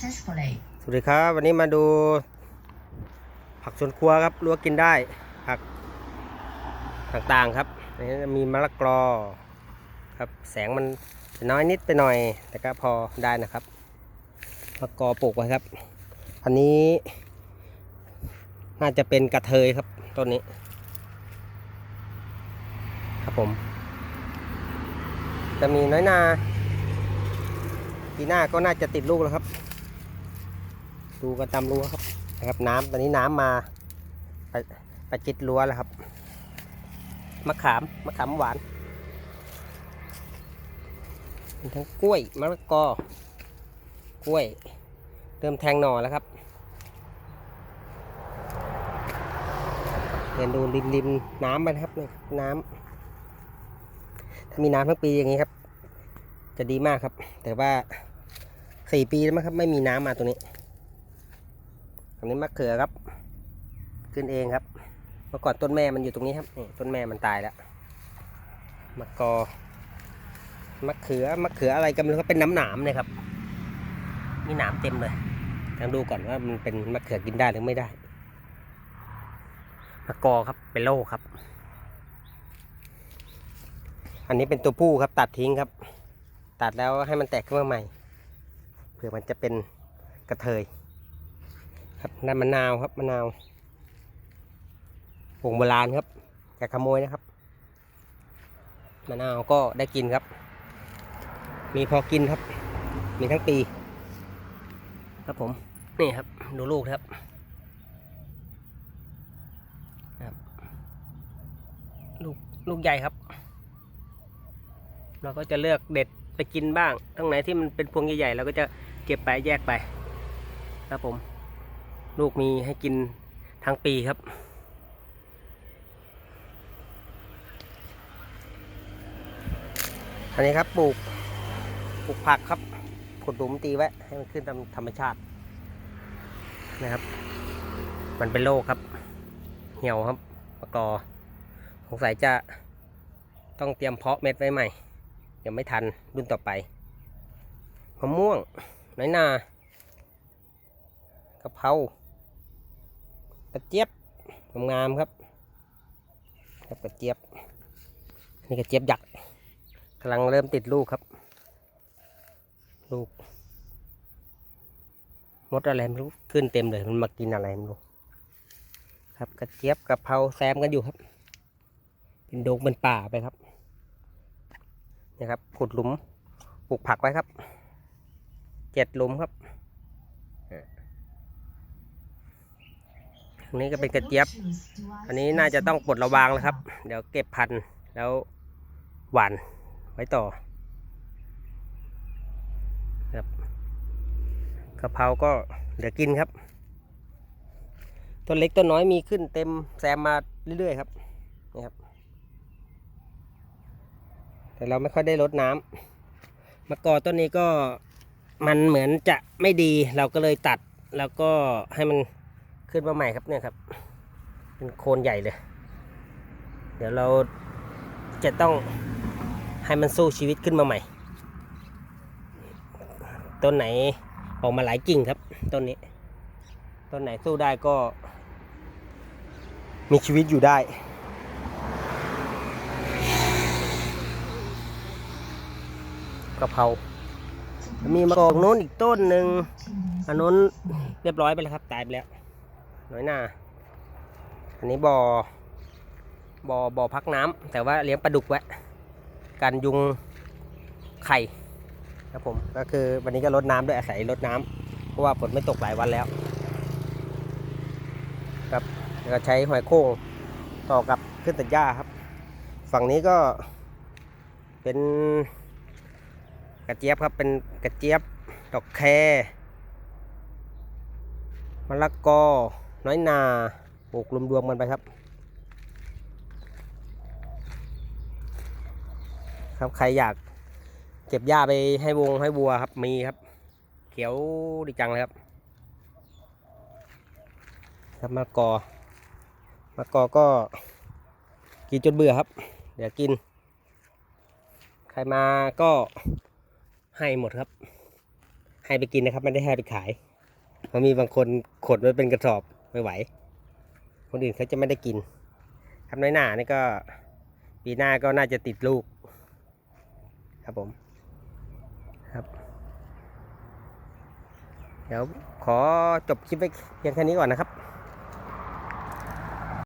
successfully. สวัสดีครับ วันนี้มาดู ผักสวนครัวครับรั้วกินได้ ผักต่างๆครับนนี้มีมะละกอครับแสงมันน้อยนิดไปหน่อย แต่ก็พอได้นะครับมะละกอปลูกไว้ครับ อันนี้ น่าจะเป็นกระเทยครับต้นนี้ ครับผม จะมีน้อยนาปีหน้าก็น่าจะติดลูกแล้วครับ ดูกันตามรั้วครับนะครับน้ำตอนนี้น้ำมาไปไปจิตรั้วแล้วครับมะขามมะขามหวานมีทั้งกล้วยมะละกอกล้วย เริ่มแทงหน่อแล้วครับเดินดูริมริมน้ำไปนะครับนี่น้ำถ้ามีน้ำทั้งปีอย่างนี้ครับ จะดีมากครับ แต่ว่าสี่ปีแล้วมั้งครับ ไม่มีน้ำมาตรงนี้ อันนี้มะเขือครับ ขึ้นเองครับ เมื่อก่อนต้นแม่มันอยู่ตรงนี้ครับนี่ต้นแม่มันตายแล้วมะกอมะเขือมะเขืออะไรกันม่รู้ครับเป็นน้ำหนามเนี่ยครับ มีหนามเต็มเลยต้องดูก่อนว่ามันเป็นมะเขือกินได้หรือไม่ได้มะกอครับเป็นโรคครับ อันนี้เป็นตัวผู้ครับตัดทิ้งครับ ตัดแล้วให้มันแตกขึ้นมาใหม่เผื่อมันจะเป็นกระเทย ครับนั่นมะนาวครับมะนาวผงโบราณครับอย่าขโมยนะครับมะนาวก็ได้กินครับ มีพอกินครับ มีทั้งปี ครับผมนี่ครับ ดูลูกครับครับ ลูกลูกใหญ่ครับ เราก็จะเลือกเด็ดไปกินบ้างตรงไหนที่มันเป็นพวงใหญ่ๆเราก็จะเก็บไปแยกไป ครับผม ลูกมีให้กินทั้งปีครับ อันนี้ครับปลูกปลูกผักครับขุดหลุมตีไว้ให้มันขึ้นตามธรรมชาตินะครับ มันเป็นโรคครับ เหี่ยวครับมะกอสงสัยจะต้องเตรียมเพาะเม็ดไว้ใหม่ยังไม่ทันรุ่นต่อไปมะม่วงน้อยนากะเพรา กระเจี๊ยบงามครับครับกระเจี๊ยบนี่กระเจี๊ยบยักษ์กำลังเริ่มติดลูกครับ ลูกมดอะไรไม่รู้ขึ้นเต็มเลยมันมากินอะไรไม่รู้ครับกระเจี๊ยบกะเพราแซมกันอยู่ครับ เป็นดงเป็นป่าไปครับนี่ครับขุดหลุมปลูกผักไว้ครับเจ็ดหลุมครับ อันนี้ก็เป็นกระเจี๊ยบ อันนี้น่าจะต้องปลดระวางแล้วครับ เดี๋ยวเก็บพันธุ์แล้วหวานไว้ต่อครับกะเพราก็เดี๋ยวกินครับ ต้นเล็กต้นน้อยมีขึ้นเต็มแซมมาเรื่อยๆครับนี่ครับ แต่เราไม่ค่อยได้รดน้ำมะกอต้นนี้ก็มันเหมือนจะไม่ดีเราก็เลยตัดแล้วก็ให้มัน ขึ้นมาใหม่ครับเนี่ยครับ เป็นโคนใหญ่เลย เดี๋ยวเราจะต้องให้มันสู้ชีวิตขึ้นมาใหม่ ต้นไหนออกมาหลายกิ่งครับ ต้นนี้ ต้นไหนสู้ได้ก็ มีชีวิตอยู่ได้กะเพรา มีมะกอกโน้นอีกต้นหนึ่งอันนู้นเรียบร้อยไปแล้วครับ ตายไปแล้ว น้อยหน้าอันนี้บอ่อบ่อบ่อพักน้ำแต่ว่าเลี้ยงปลาดุกไว้กันยุงไข่ครับผมก็คือวันนี้ก็ลดน้ำด้วยอาศัยลดน้ำเพราะว่าฝนไม่ตกหลายวันแล้วครับก็ใช้หอยโข่งต่อกับขึ้นตัดหญ้าครับ ฝั่งนี้ก็เป็นกระเจี๊ยบครับเป็นกระเจี๊ยบดอกแครมะละกอ น้อยนาปลูกรวมๆกันไปครับ ครับใครอยากเก็บหญ้าไปให้วงให้วัวครับมีครับ เขียวดีจังเลยครับ ครับมะกอมะกอก็กินจนเบื่อครับ เดี๋ยวกิน ใครมาก็ให้หมดครับ ให้ไปกินนะครับไม่ได้ให้ไปขายเพราะมีบางคนขนไว้เป็นกระสอบ ไม่ไหว คนอื่นเขาจะไม่ได้กินครับน้อยหนานี่ก็ปีหน้าก็น่าจะติดลูก ครับผมครับ เดี๋ยวขอจบคลิปไว้เพียงแค่นี้ก่อนนะครับ